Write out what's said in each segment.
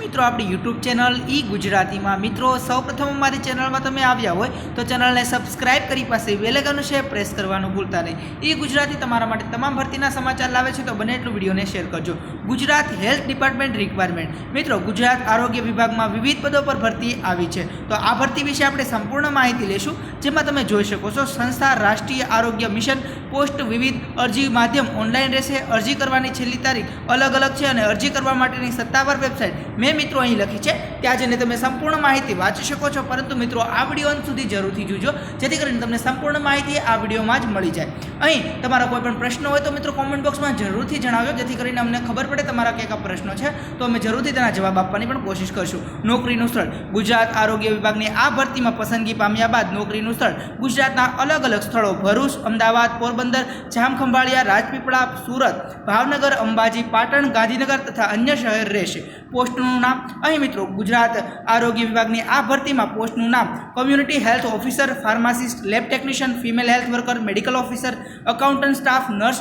મિત્રો, આપણી YouTube channel ઈ ગુજરાતીમાં. મિત્રો, સૌપ્રથમ અમારી ચેનલમાં તમે આવ્યા હોય તો ચેનલને સબસ્ક્રાઇબ કરી પાસે બેલેકનું છે પ્રેસ કરવાનું ભૂલતા નહીં. ઈ ગુજરાતી તમારા માટે તમામ ભરતીના સમાચાર લાવે છે તો બને એટલું વિડીયોને શેર કરજો. ગુજરાત હેલ્થ ડિપાર્ટમેન્ટ રિક્વાયરમેન્ટ મિત્રો, ગુજરાત આરોગ્ય વિભાગમાં વિવિધ પદો પર ભરતી આવી છે. તો આ ભરતી વિશે આપણે સંપૂર્ણ માહિતી લેશું, જેમાં તમે જોઈ શકો છો, સંસ્થા રાષ્ટ્રીય આરોગ્ય મિશન પોસ્ટ વિવિધ અરજી માધ્યમ ઓનલાઈન રહેશે, અરજી કરવાની છેલ્લી તારીખ અલગ અલગ છે અને અરજી કરવા માટેની સત્તાવાર વેબસાઇટ મેં મિત્રો અહીં લખી છે ત્યાં જઈને તમે સંપૂર્ણ માહિતી વાંચી શકો છો, પરંતુ મિત્રો આ વીડિયો અંત સુધી જરૂરથી જોજો, જેથી કરીને તમને સંપૂર્ણ માહિતી આ વિડીયોમાં જ મળી જાય. અહીં તમારા કોઈ પણ પ્રશ્ન હોય તો મિત્રો કોમેન્ટ બોક્સમાં જરૂરથી જણાવજો, જેથી કરીને અમને ખબર પડે તમારા કયા કયા પ્રશ્નો છે, તો અમે જરૂરથી તેના જવાબ આપવાની પણ કોશિશ કરશું. નોકરીનું સ્થળ, ગુજરાત આરોગ્ય વિભાગની આ ભરતીમાં પસંદગી પામ્યા બાદ નોકરીનું સ્થળ, ગુજરાતના અલગ અલગ સ્થળો, ભરૂચ, અમદાવાદ, પોરબંદર, જામખંભાળિયા, રાજપીપળા, સુરત, ભાવનગર, અંબાજી, પાટણ, ગાંધીનગર તથા અન્ય શહેર રહેશે. પોસ્ટનું નામ. અહીં મિત્રો, ગુજરાત આરોગ્ય વિભાગની આ ભરતીમાં પોસ્ટનું નામ. Community health officer pharmacist lab technician female health worker medical officer accountant staff nurse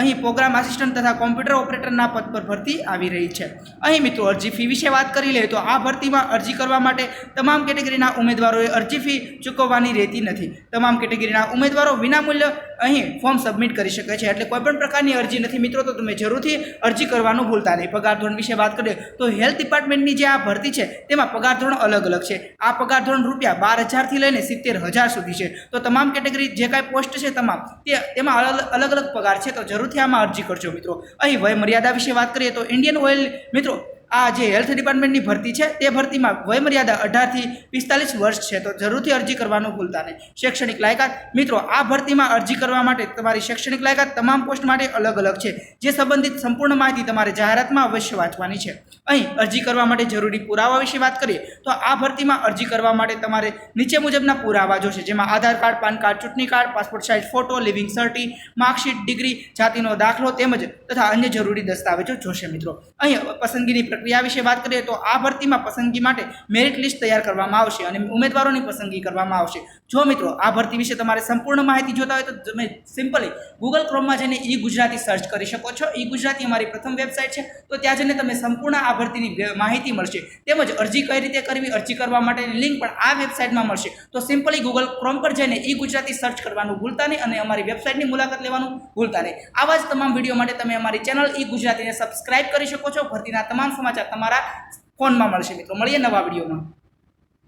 અહીં પ્રોગ્રામ આસિસ્ટન્ટ તથા કોમ્પ્યુટર ઓપરેટરના પદ પર ભરતી આવી રહી છે. અહીં મિત્રો, અરજી ફી વિશે વાત કરી લઈએ તો આ ભરતીમાં અરજી કરવા માટે તમામ કેટેગરીના ઉમેદવારોએ અરજી ફી ચૂકવવાની રહેતી નથી. તમામ કેટેગરીના ઉમેદવારો વિનામૂલ્ય અહીં ફોર્મ સબમિટ કરી શકે છે. એટલે કોઈપણ પ્રકારની અરજી નથી. મિત્રો, તો તમે જરૂરથી અરજી કરવાનું ભૂલતા નહીં. પગાર ધોરણ વિશે વાત કરીએ તો હેલ્થ ડિપાર્ટમેન્ટની જે આ ભરતી છે, તેમાં પગાર ધોરણ અલગ અલગ છે. આ પગાર ધોરણ રૂપિયા બાર હજારથી લઈને સિત્તેર હજાર સુધી છે. તો તમામ કેટેગરી જે કાંઈ પોસ્ટ છે તમામ, તે તેમાં અલગ અલગ અલગ પગાર છે. તો જરૂરથી આમાં અરજી કરજો મિત્રો. અહીં વય મર્યાદા વિશે વાત કરીએ તો ઇન્ડિયન ઓઇલ મિત્રો આ જે હેલ્થ ડિપાર્ટમેન્ટની ભરતી છે, તે ભરતીમાં વયમર્યાદા અઢારથી પિસ્તાલીસ વર્ષ છે. તો જરૂરથી અરજી કરવાનું ભૂલતા નહીં. શૈક્ષણિક લાયકાત, મિત્રો, આ ભરતીમાં અરજી કરવા માટે તમારી શૈક્ષણિક લાયકાત તમામ પોસ્ટ માટે અલગ અલગ છે, જે સંબંધિત સંપૂર્ણ માહિતી તમારે જાહેરાતમાં અવશ્ય વાંચવાની છે. અહીં અરજી કરવા માટે જરૂરી પુરાવા વિશે વાત કરીએ, તો આ ભરતીમાં અરજી કરવા માટે તમારે નીચે મુજબના પુરાવા જોશે, જેમાં આધાર કાર્ડ, પાન કાર્ડ, ચૂંટણી card, passport size photo, leaving certi, marksheet, degree, જાતિનો દાખલો તેમજ તથા અન્ય જરૂરી દસ્તાવેજો જોશે, મિત્રો. અહીં પસંદગીની પ્રક્રિયા વિશે વાત કરીએ તો આ ભરતીમાં પસંદગી માટે મેરિટ લિસ્ટ તૈયાર કરવામાં આવશે અને ઉમેદવારોની પસંદગી કરવામાં આવશે. જો મિત્રો, આ ભરતી વિશે તમારે સંપૂર્ણ માહિતી જોતા હોય તો તમે સિમ્પલી ગૂગલ ક્રોમમાં જઈને ઈ ગુજરાતી સર્ચ કરી શકો છો. ઈ ગુજરાતી અમારી પ્રથમ વેબસાઇટ છે. તો ત્યાં જઈને તમે સંપૂર્ણ આ ભરતીની માહિતી મળશે. તેમજ અરજી કઈ રીતે કરવી, અરજી કરવા માટેની લિંક પણ આ વેબસાઇટમાં મળશે. તો સિમ્પલી ગૂગલ ક્રોમ પર જઈને ઈ ગુજરાતી સર્ચ કરવાનું ભૂલતા નહીં અને અમારી વેબસાઇટની મુલાકાત લેવાનું ભૂલતા નહીં. આવા જ તમામ વીડિયો માટે તમે અમારી ચેનલ ઈ ગુજરાતીને સબસ્ક્રાઇબ કરી શકો છો. ભરતીના તમામ સમાચાર તમારા ફોનમાં મળશે મિત્રો. મળીએ નવા વિડીયોમાં.